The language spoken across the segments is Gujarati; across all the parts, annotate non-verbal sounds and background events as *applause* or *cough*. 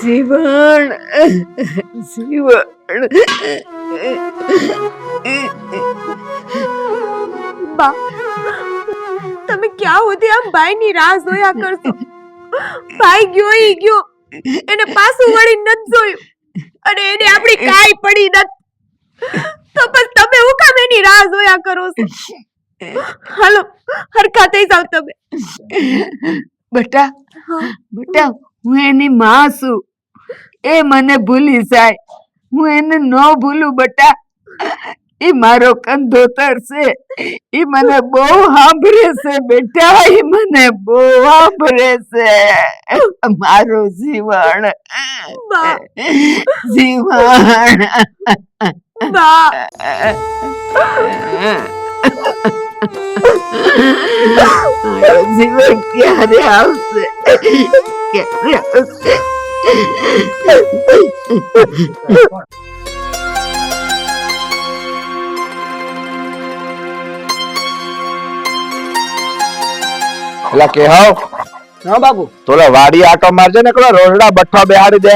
જીવન જીવન. બા, તમે ક્યાં સુધી આમ ભાઈની રાહ જોયા કરશો? ભાઈ ગયો, ઈ ગયો. એને પાછું વળી નથી જોયું. અને એને આપણી કાઈ પડી નથી તો બસ તમે હું કામ એની રાહ જોયા કરો છો? હાલો, હરખા થઈ જાવ તમે. બેટા બેટા હું એની માં છું. એ મને ભૂલી જાય. હું એને ન ભૂલું બેટા. એ મારો કંધોતર છે. એ મને બહુ સાંભળે છે બેટા એ મને બહુ સાંભળે છે. મારું જીવન જીવન બા. *laughs* મારો જીવન ક્યારે આવશે ક્યારે આવશે એટલે કે હાવ હા બાપુ. તોલે વાડી આટો મારજે ને કલો રોજડા બઠ્ઠો બેહાડી દે.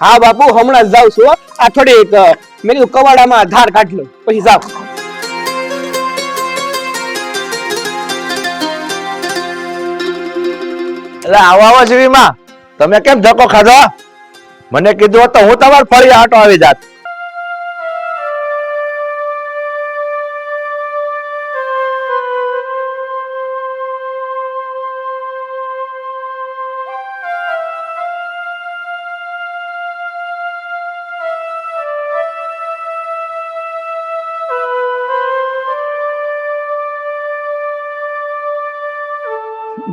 હા બાપુ હમણાં જ જાઉં છું હો. આ થોડીક અ, મેં કીધું કવાડામાં ધાર કાઢી લો પછી જાવ એટલે આવો આવો જીવી માં તમે કેમ ધક્કો ખાધો? મને કીધું હોત તો હું તમારે ફરી આટો આવી જાત.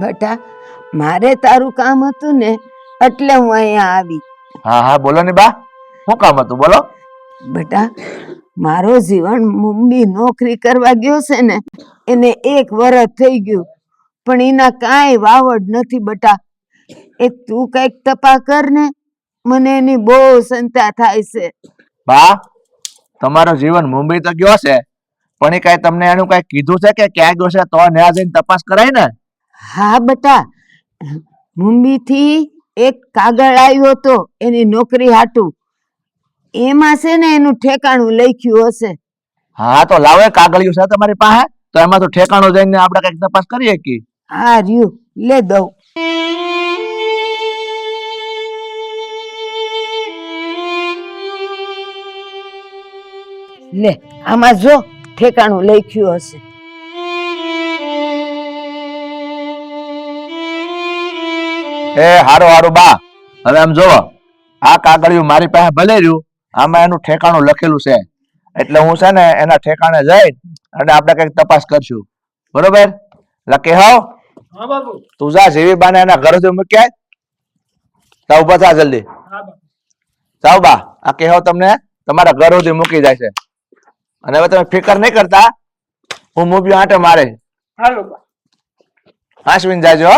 બેટા મારે તારું કામ હતું ને એટલે હું અહીંયા આવી. હા હા બોલો ને બા. શું કામ હતું? બોલો. બેટા મારો જીવન મુંબઈ નોકરી કરવા ગયો છે ને એને એક વર્ષ થઈ ગયું. પણ એના કાંઈ વાવડ નથી બેટા. એ તું કંઈક તપા કર ને મને એની બહુ ચિંતા થાય છે. બા તમારો જીવન મુંબઈ તો ગયો છે પણ એ કઈ તમને એનું કઈ કીધું છે કે ક્યાં ગયો છે? તો ન્યા જઈને તપાસ કરાય ને. હા બેટા. મુંબઈ થી એક કાગળ આવ્યો હતો એની નોકરી હાટું. એમાં છે ને એનું ઠેકાણું લખ્યું હશે. હા તો લાવો કાગળિયું છે તમારી પાસે તો એમાં તો ઠેકાણું જઈને આપણે કંઈક તપાસ કરીએ કે હા રહ્યું. લે દઉં. લે આમાં જો ઠેકાણું લખ્યું હશે. એ હારો હારો બા. હવે આમ જોવો આ કાગળિયું મારી પાસે ભલે રહ્યું આમાં એનું ઠેકાણું લખેલું છે. એટલે હું છે ને એના ઠેકાણે જઈ અને આપણે કંઈક તપાસ કરશું. બરોબર? લકી હાવ હા તું જા જેવી બાને એના ઘર સુધી મૂક્યા તા ઊભા થા જલ્દી. જાઓ બા. આ કહેવો તમને તમારા ઘર સુધી મૂકી જાય છે. અને હવે તમે ફિકર નહીં કરતા હું મૂવ્યું આંટે મારે. હાલો બા. હાસવીન જાજો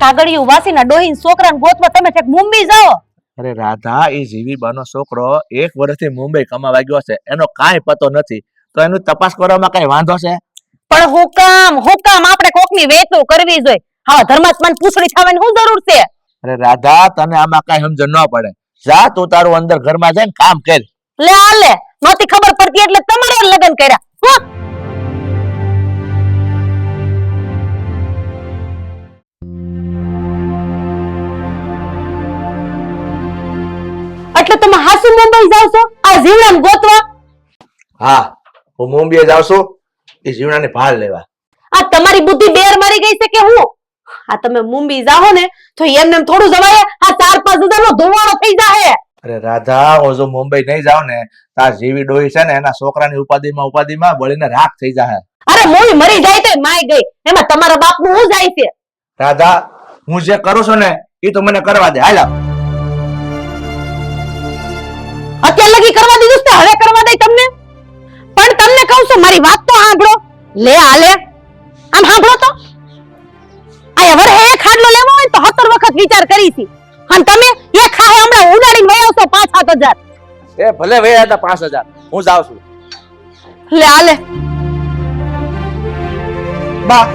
કાગળિયું વાસીના ડોહીન છોકરાને ગોતવા તમે ઠેક મુંબઈ જાઓ. અરે રાધા એ જીવી બાનો છોકરો એક વર્ષથી મુંબઈ કમાવા ગયો છે. એનો કાંઈ પતો નથી. તો એનું તપાસ કરવામાં કઈ વાંધો છે? પણ હુકામ હુકામ આપણે કોકની વેચવું કરવી જોઈએ. હા ધર્માત્માને પૂછડી થવાની શું જરૂર છે? અરે રાધા તને આમાં કઈ સમજ ન પડે. જા તું તારું અંદર ઘરમાં જઈને કામ કર. લે આ લે. નહોતી ખબર પડતી એટલે તમારે લગ્ન કર્યા. એટલે તમે હાસુ મુંબઈ જાવ છો? આ જીવડાને ગોતવા? હા હું મુંબઈ જાવ છું. એ જીવનાની ભાળ લેવા. આ તમારી બુદ્ધિ બેર મારી ગઈ છે કે હું? આ તમે મુંબઈ જાઓ ને તો એમને એમ થોડું જવાય આ ચાર પાંચ હજારનો ધોવાણો થઈ જાય અરે રાધા હું જો મુંબઈ નહીં જાઉં ને તાર જીવી ડોહી છે ને એના છોકરાની ઉપાધિમાં ઉપાધિમાં બળીને રાખ થઈ જાય અરે મૂવી મરી જાય તો માય ગઈ. એમાં તમારા બાપનું શું જાય છે? રાધા હું જે કરું છું ને એ તો મને કરવા દે. હાલ. અત્યાર લગી કરવા દીધું છે હવે કરવા દઈ તમને. પણ તમને કહું છું મારી વાત તો સાંભળો. લે આ લે આમ સાંભળો તો. આ વર હે ખાડલો લેવો હોય તો હતર વખત વિચાર કરી છી. અને તમે એ ખાહે હમણાં ઉડાડીને વયો છો પાંચ સાત હજાર. એ ભલે વયા હતા પાંચ હજાર. હું જાઉં છું. લે આ લે બા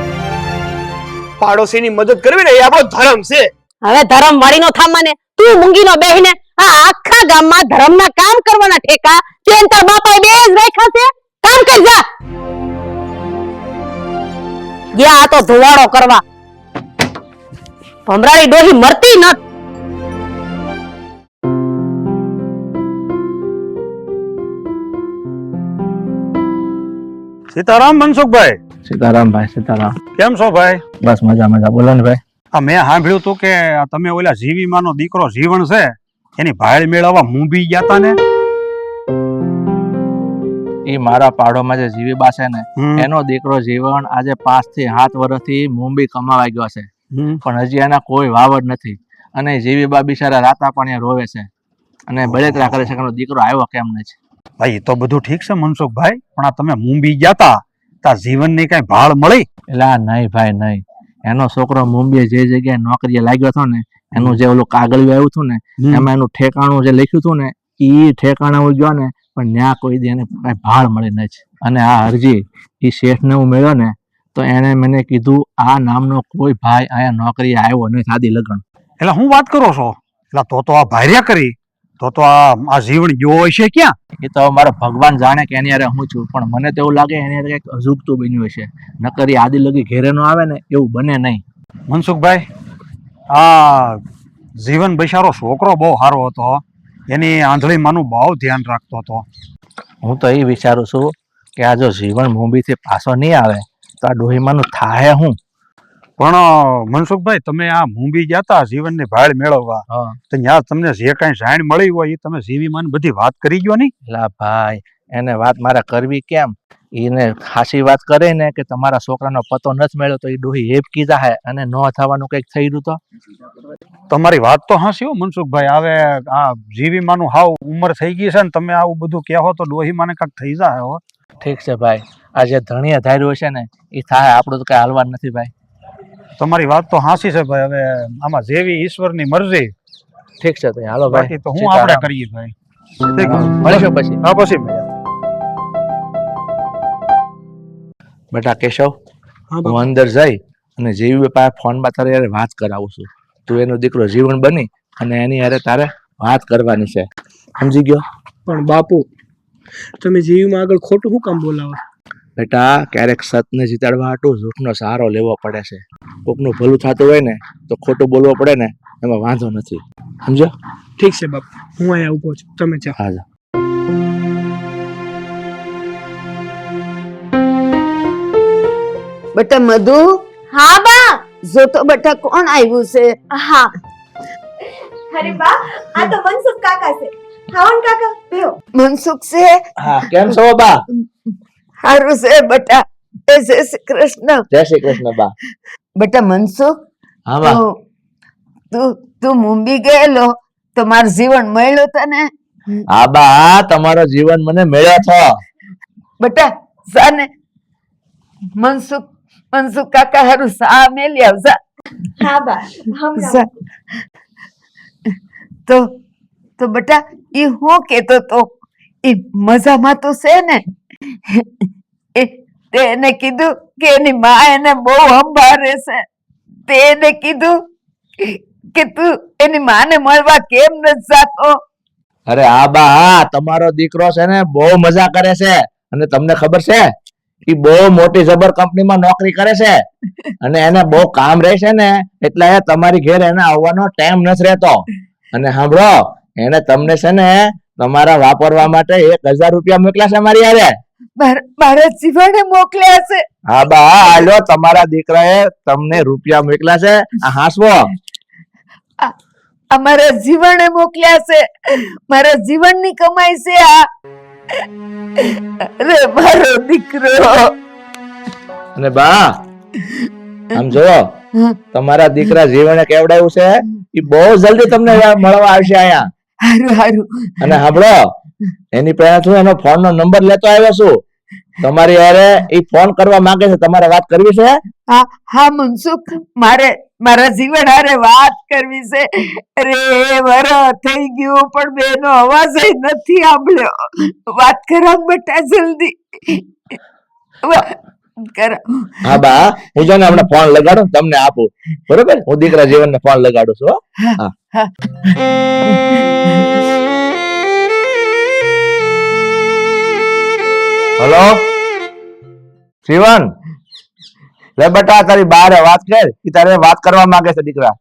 પાડોશીની મદદ કરવી ને એ આપણો ધર્મ છે. હવે ધરમ વાળીનો થામાને. તું મૂંગીનો બેહીને આ આખા ગામમાં ધર્મના કામ કરવાના ઠેકા તેન તાર બાપાએ બે જ રાખ્યા છે? કામ કર જા. ગયા આ તો ધુવાડો કરવા. ભમરાળી ડોહી મરતી ન સીતારામ મનસુખભાઈ. સીતારામ ભાઈ સીતારામ. કેમ છો ભાઈ? બસ મજા મજા બોલો ને ભાઈ. આ મેં સાંભળ્યું હતું કે આ તમે ઓલા જીવીમાનો દીકરો જીવણ છે. એની ભાળ મેળવવા મુંબઈ ગયા તા ને? એ મારા પાડોમાં જે જીવી બા છે ને એનો દીકરો જીવન આજે પાંચથી સાત વર્ષથી મુંબઈ કમાવા ગયો છે. પણ હજી એના કોઈ વાવડ નથી. અને જીવી બા બિચારા રાતા પણ રોવે છે. અને બળેતરા કરે છે કે દીકરો આવ્યો કેમ નથી. ભાઈ તો બધું ઠીક છે મનસુખભાઈ પણ આ તમે મુંબઈ ગયા તા તા જીવનની કઈ ભાળ મળી? એટલે નહીં ભાઈ નહીં. એનો છોકરો મુંબઈ જે જગ્યાએ નોકરીએ લાગ્યો હતો ને એનું જે ઓલું કાગળ આવ્યું હતું ને એમાં એનું ઠેકાણું જે લખ્યું હતું ને એ ઠેકાણા ગયો ને પણ ન્યા કોઈ દી એને કાંઈ ભાળ મળી નથી અને આ અરજી ઈ શેઠને હું મળ્યો ને તો એને મને કીધું આ નામનો કોઈ ભાઈ અહીંયા નોકરી આવ્યો નહીં સાદી લગ્ન. એટલે હું વાત કરો છો? એટલે તો તો આ ભાર્યા કરી તો તો આ આ જીવન ગયો હશે ક્યાં? એ તો મારો ભગવાન જાણે કે એની હારે હું છું પણ મને તો એવું લાગે એની હારે કંઈક અજુગતું બન્યું હશે. નકરી આદિ લગી ઘેરે નો આવે ને એવું બને નહીં. મનસુખભાઈ આ જીવન બૈસારો છોકરો બહુ સારો હતો. એની આંધળીમાંનું બહુ ધ્યાન રાખતો હતો. હું તો એ વિચારું છું કે આ જો જીવન મુંબઈથી પાછો નહીં આવે તો આ ડોહીમાનું થાય હું? પણ મનસુખભાઈ તમે આ મુંબઈ ગયા હતા જીવનની ભાળ મેળવવા તો ત્યાં તમને જે કાંઈ જાણ મળી હોય એ તમે જીવીમાં બધી વાત કરી ગયો નહીં? લા ભાઈ એને વાત મારે કરવી કેમ? એને ખાસી વાત કરે ને કે તમારા છોકરાનો પતો નથી મળ્યો તો એ ડોહી હેપ કીધા હે અને ન થવાનું કંઈક થઈ રહ્યું તો? તમારી વાત તો હાસી હો મનસુખભાઈ. હવે આ જીવી માનું હાવ ઉંમર થઈ ગઈ છે ને તમે આવું બધું કહેવો તો ડોહી માને કાંઈક થઈ જાય હો. ઠીક છે ભાઈ. આ જે ધણીએ ધાર્યું છે ને એ થાય આપણું તો કઈ હાલવા નથી ભાઈ. તમારી વાત તો હાસી છે ભાઈ. હવે આમાં જેવી ઈશ્વરની મરજી. ઠીક છે હાલો ભાઈ. તો હું આપણે. કરીએ ભાઈ. મળીશું પછી. હા પછી બેટા કેશવ હું અંદર જઈ અને જેવી પાસે ફોનમાં તારે યાર વાત કરાવું છું. તું એનો દીકરો જીવન બની અને એની યારે તારે વાત કરવાની છે. સમજી ગયો? પણ બાપુ તમે જીવમાં આગળ ખોટું શું કામ બોલાવો બેટા ક્યારેક સતને જીતાડવા હાટું જૂઠનો સહારો લેવો પડે છે. કોકનું ભલું થતું હોય ને તો ખોટું બોલવું પડે ને એમાં વાંધો નથી. સમજો ઠીક છે બાપુ હું અહીંયા ઊભો છું. તમે જાઓ. હા બેટા મધુ? હા બા. જો તો બટા કોણ આવ્યું છે? હા. અરે બા આ તો મનસુખ કાકા છે. હાવન કાકા બેહો. મનસુખ છે? હા કેમ છો બા? સારું છે બટા. એ જય શ્રી કૃષ્ણ. જય શ્રી કૃષ્ણ બા. બટા મનસુખ હા બા. તું તું તું મુંબઈ ગયેલો તો મારું જીવન મળ્યું તને? હા બા તમારો જીવન મને મળ્યો છો. બટા સાને મનસુખ મનસુખ કાકા હારું સા મેલી આવજા. હા બા. હમણાં. તો તો બેટા એ હું કેતો તો? એ મજામાં તો છે ને? એ તે એને કીધું કે એની માં એને બહુ સંભાળે છે. તેને કીધું કે તું એની માને મળવા કેમ નથી જાતો? અરે હા બા હા તમારો દીકરો છે ને બહુ મજા કરે છે. અને તમને ખબર છે? ઈ બહુ મોટી જબર કંપનીમાં નોકરી કરે છે. અને એને બહુ કામ રહે છે ને એટલે તમારી ઘેર એને આવવાનો ટાઈમ નથી રહેતો. અને સાંભળો એને તમને છે ને તમારા વાપરવા માટે એક હજાર રૂપિયા મોકલ્યા છે મારી યારે જીવને મોકલ્યા છે. હા બા હાલો તમારા દીકરાએ તમને રૂપિયા મોકલ્યા છે. આ હાસવો. અમારા જીવને મોકલ્યા છે. મારા જીવનની કમાઈ છે આ. અરે મારો દીકરો. અને બા આમ જોવો તમારા દીકરા જીવને કેવડાવ્યું છે? એ બહુ જલ્દી તમને મળવા આવશે અહીંયા. હારું હારું. અને સાંભળો એની પહેલા હું એનો ફોન નો નંબર લેતો આવ્યો છું. તમારી યારે એ ફોન કરવા માંગે છે તમારે વાત કરવી છે? હા હા મનસુખ મારે મારા જીવન હારે વાત કરવી છે. અરે વર થઈ ગયું પણ બેનો અવાજ નથી સાંભળ્યો. વાત કરા બેટા જલ્દી. હા બા હું જો ને હમણાં ફોન લગાડું ને તમને આપું. બરોબર? હું દીકરા જીવનને ફોન લગાડું છું હો. હલો? જીવન લે બેટા તારી બાર વાત કર કે તારે વાત કરવા માંગે છે દીકરા?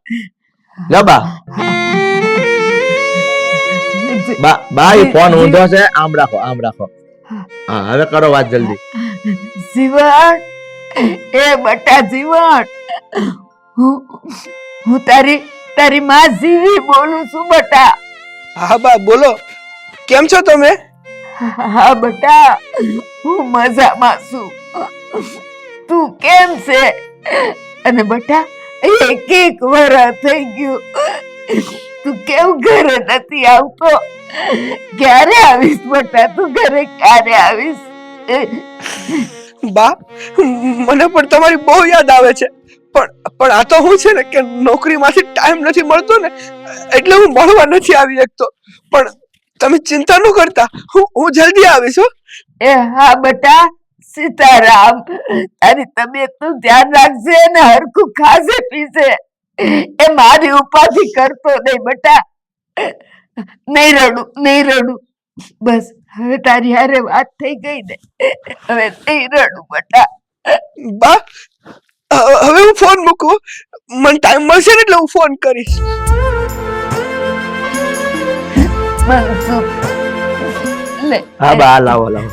લે બા. બા બા ફોન ઊંધો છે આમ રાખો આમ રાખો. હા હવે કરો વાત જલ્દી. જીવન એ બટા જીવન હું હું તારી તારી માં જીવી બોલું છું બટા. હા બા બોલો. કેમ છો તમે? હા, બટા, હું મજામાં છું. તું કેમ છે? અને બટા, એક એક વાર થઈ ગયું. તું કેમ ઘરે નથી આવતો? ક્યારે આવીશ બટા? તું ઘરે ક્યારે આવીશ? બા મને પણ તમારી બહુ યાદ આવે છે. પણ પણ આ તો હું છે ને કે નોકરીમાંથી ટાઈમ નથી મળતો ને, એટલે હું મળવા નથી આવી શકતો. પણ તમે ચિંતા ન કરતા. હું હું જલ્દી આવીશ હો. એ હા બટા સીતારામ તારી તબિયતનું ધ્યાન રાખજે અને હરખું ખાશે પીશે એ મારી ઉપાધિ કરતો નહીં બટા. નહીં રડું નહીં રડું. બસ હવે તારી હારે વાત થઈ ગઈ ને. હવે નહીં રડું બટા. બા હવે હું ફોન મૂકું. મને ટાઈમ મળશે ને એટલે હું ફોન કરીશ. હા બા લાવો લાવો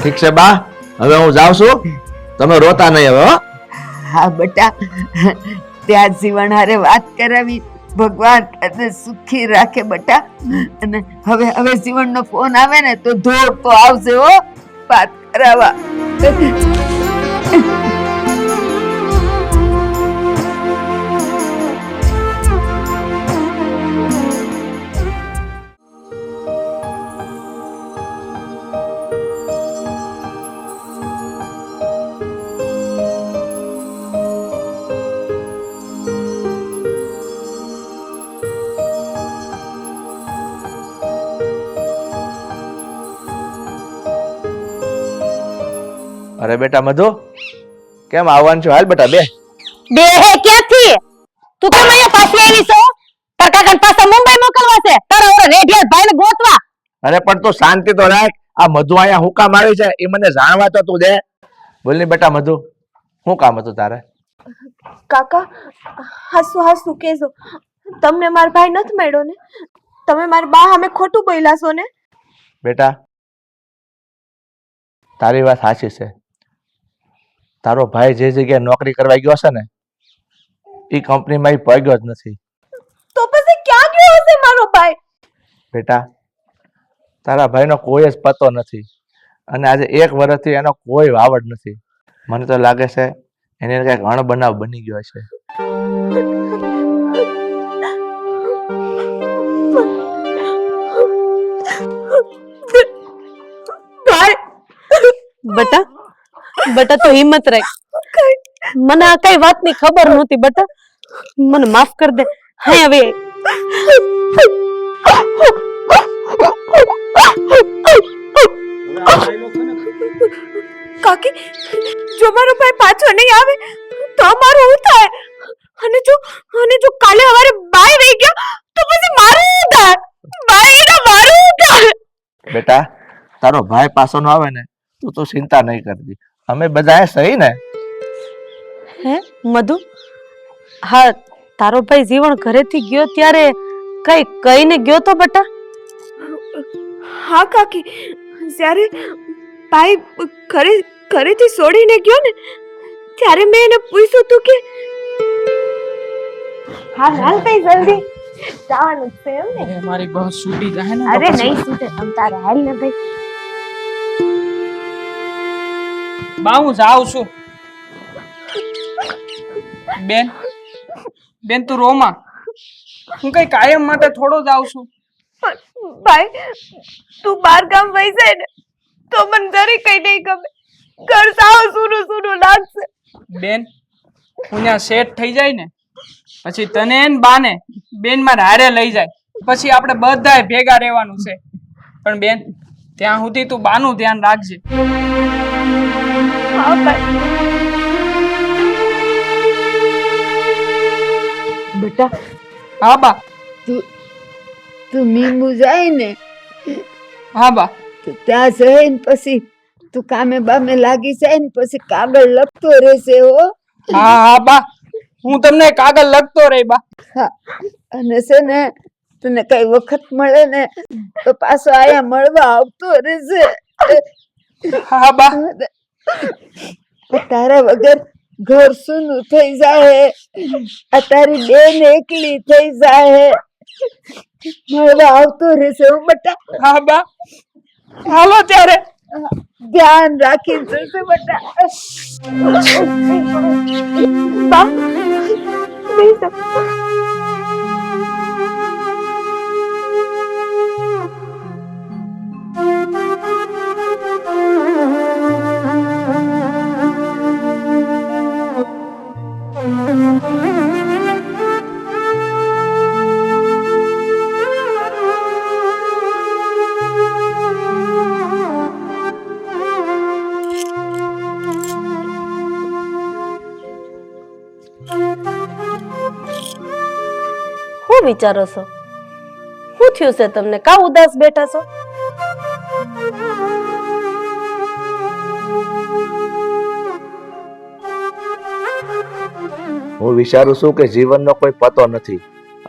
ઠીક છે બા? હવે હું જાઉં છું. તમે રોતા નહીં હવે હો. બટા ત્યાં જીવન હારે વાત કરાવી. ભગવાન અને સુખી રાખે બટા. અને હવે હવે જીવનનો ફોન આવે ને તો ધોર તો આવશે હો. વાત કરાવવા. અરે બેટા મધુ કેમ આવવાનું છે? હાલ બેટા બે. બે હે ક્યાંથી? તું કેમ અહીંયા પાછી આવી છો? તાર કાકાને પાછા મુંબઈ મોકલવા છે. તારા ઓર રેડિયલ ભાઈને ગોતવા. અરે પણ તું શાંતિ તો રાખ. આ મધુ અહીંયા હું કામ આવી છે? એ મને જાણવા તો તું દે. બોલ ને બેટા મધુ શું કામ હતું તારે? કાકા હાસુ હાસુ કેજો. તમને માર ભાઈ નથી મળ્યો ને? તમે મારી બા અમે ખોટું બોલ્યા છો ને? બેટા તારી વાત સાચી છે. તારો ભાઈ જે જગ્યાએ નોકરી કરવા ગયો છે ને એ કંપનીમાં એ પગ્યો જ નથી. તો પછી ક્યાં ગયો હશે મારો ભાઈ? બેટા તારા ભાઈનો કોઈ જ પતો નથી. અને આજે એક વર્ષથી એનો કોઈ વાવડ નથી. મને તો લાગે છે એને કંઈક અણબનાવ બની ગયો છે બટા બટા તો હિંમત રાખ. મને આ કઈ વાતની ખબર નહોતી બટા. મને માફ કર દે. હા હવે. કાકી જો મારો ભાઈ પાછો નહીં આવે તો અમારું હું થાય? અને જો અને જો કાલે સવારે બાય રહી ગયો તો પછી મારું હું થાય? બાય એના મારું હું થાય? બેટા તારો ભાઈ પાછો ન આવે ને તું તો ચિંતા નહીં કરતી. અમે બધા સહી ને? હે મધુ? હા તારો ભાઈ જીવન ઘરેથી ગયો ત્યારે કઈ કઈને ગયો તો બટા? હા કાકી. જ્યારે ભાઈ ઘરે ઘરેથી છોડીને ગયો ને ત્યારે મેં એને પૂછ્યું તું કે હા હાલ ભાઈ જલ્દી. જવાનું છે એમ ને. મારી બસ છૂટી જાય ને અરે નહીં છૂટે તમ તારે હાલ ને ભાઈ. બા હું જાઉં છું. બેન બેન તું રોમાં હું કઈ કાયમ માટે થોડો જ આવું છું. ભાઈ તું બાર ગામ વહી જાય ને તો મને જરી કઈ નહીં ગમે. ઘર સાવ સૂનું સૂનું લાગશે. બેન હું ત્યાં સેટ થઈ જાય ને પછી તને ને બાને બેન મારે હારે લઈ જાય. પછી આપણે બધાય ભેગા રહેવાનું છે. પણ બેન ત્યાં સુધી તું બાનું ધ્યાન રાખજે. બેટા હા બા. તું તું મીમું જાય ને? હા બા. તો ત્યાં જઈને પછી તું કામે બામે લાગી જાય ને પછી કાગળ લખતો રહેશે હો. હા હા બા. હું તમને કાગળ લખતો રહી બા. હા. અને છે ને તને કઈ વખત મળે ને તો પાછો આયા મળવા આવતો રહેશે. હા બા. તારા વગર ઘર સુનું થઈ જાય આ તારી બેન એકલી થઈ જાય મળવા આવતો રહેશે હું બટા. હા બા. હાલો ત્યારે. ધ્યાન રાખી જશે બટા. બા વિચારો છો? શું થયું છે તમને? કા ઉદાસ બેઠા છો? હું વિચારું છું કે જીવનનો કોઈ પતો નથી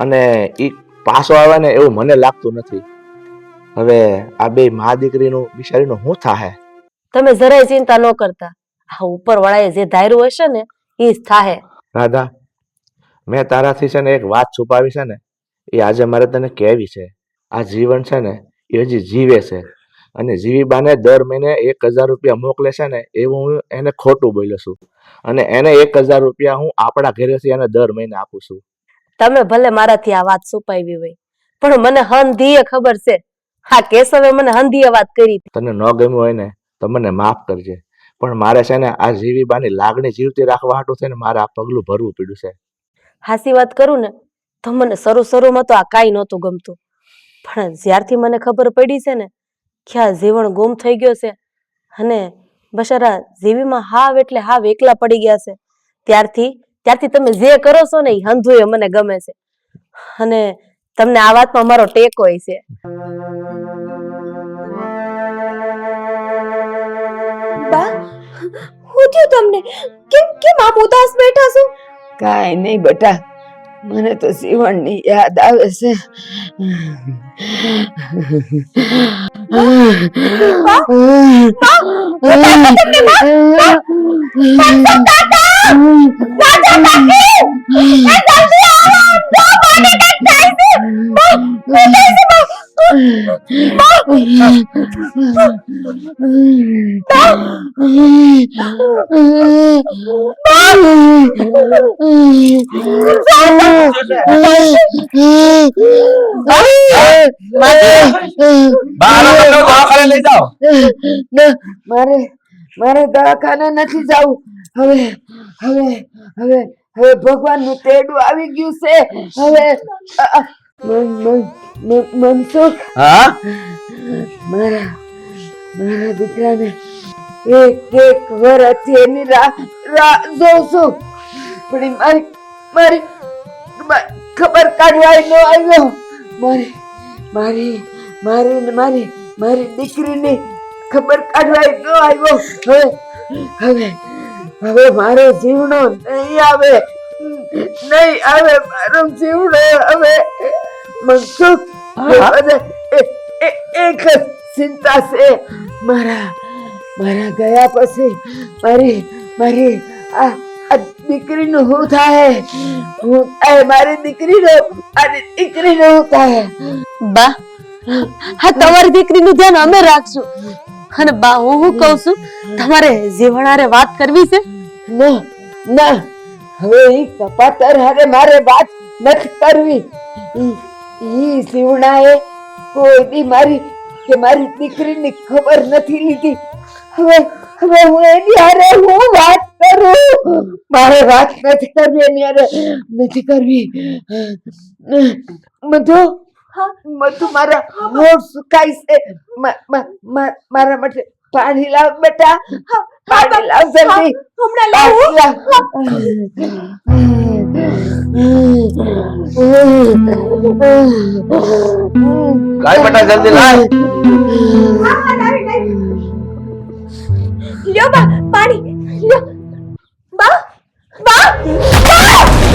અને એ પાસો આવે ને એવું મને લાગતું નથી. હવે આ બે મા દીકરીનું બિચારીનું શું થાહે? તમે જરાય ચિંતા ન કરતા. આ ઉપર વાળાએ જે ધાર્યું હશે ને એ જ થાહે. રાધા મેં તારાથી છે ને એક વાત છુપાવી છે ને એ આજે મારે તને કહેવી છે. આ જીવન છે ને એ હજી જીવે છે. અને જીવીબાને દર મહિને એક હજાર રૂપિયા મોકલે છે ને એવું હું એને ખોટું બોલ્યો છું. અને એને એક હજાર રૂપિયા હું આપણા ઘરેથી એને દર મહિને આપું છું. તમે ભલે મારાથી આ વાત છુપાવી હોય પણ મને હંધીએ ખબર છે. હા કેશવે મને હંધીએ વાત કરી. તને ન ગમ્યું હોય ને તો મને માફ કરજે. પણ મારે છે ને આ જીવીબાની લાગણી જીવતી રાખવા હાટું છે ને મારે આ પગલું ભરવું પડ્યું છે. હાસી વાત કરું ને તો મને શરૂ શરૂમાં તો આ કાંઈ નહોતું ગમતું. પણ જ્યારથી મને ખબર પડી છે ને કે આ જીવન ગુમ થઈ ગયો છે અને બસારા જીવીમાં હાવ એટલે હાવ એકલા પડી ગયા છે ત્યારથી ત્યારથી તમે જે કરો છો ને એ હંધુએ મને ગમે છે. અને તમને આ વાતમાં મારો ટેકો છે. બા હું થયું તમને? કેમ કેમ આપ ઉદાસ બેઠા છો? કાંઈ નહીં બેટા મને તો સીવણની યાદ આવે છે લઈ જાઓ. મારે મારે દવાખાને નથી જવું. હવે હવે હવે હવે ભગવાનનું તેડું આવી ગયું છે. હવે મનસુખ હા? મારા મારા દીકરાને એક એક વર્ષથી એની રાહ જોઉં છું. પણ મારી મારી ખબર કાઢવા ન આવ્યો. મારી મારી મારી ને મારી મારી દીકરીની ખબર કાઢવાય ન આવ્યો. હવે હવે હવે મારો જીવનો નહીં આવે. નહીં આવે મારો જીવનો હવે. મનસુખ મને એક જ ચિંતા છે. મારા મારા ગયા પછી મારી મારી આ આ દીકરીનું શું થાય? હું થાય મારી દીકરીનો અને દીકરીનું શું થાય? બા હા તમારી દીકરીનું ધ્યાન અમે રાખશું. અને બા હું શું કહું છું? તમારે જીવણારે વાત કરવી છે? ના ના. હવે ઈ કપાતર હારે મારે વાત નથી કરવી. ઈ શિવણાએ કોઈ દી મારી કે મારી દીકરીની ખબર નથી લીધી. હવે હવે હું એની હારે હું વાત કરું? મારે વાત નથી કરવી એની હારે. નથી કરવી. મધુ મધુ મારા હોઠ સુકાય છે. મારા માટે પાણી લાવ બેટા. પાણી લાવ જલ્દી હમણાં લાવું? લાય બેટા જલ્દી લાય. લ્યો બા પાણી. લ્યો. બા બા.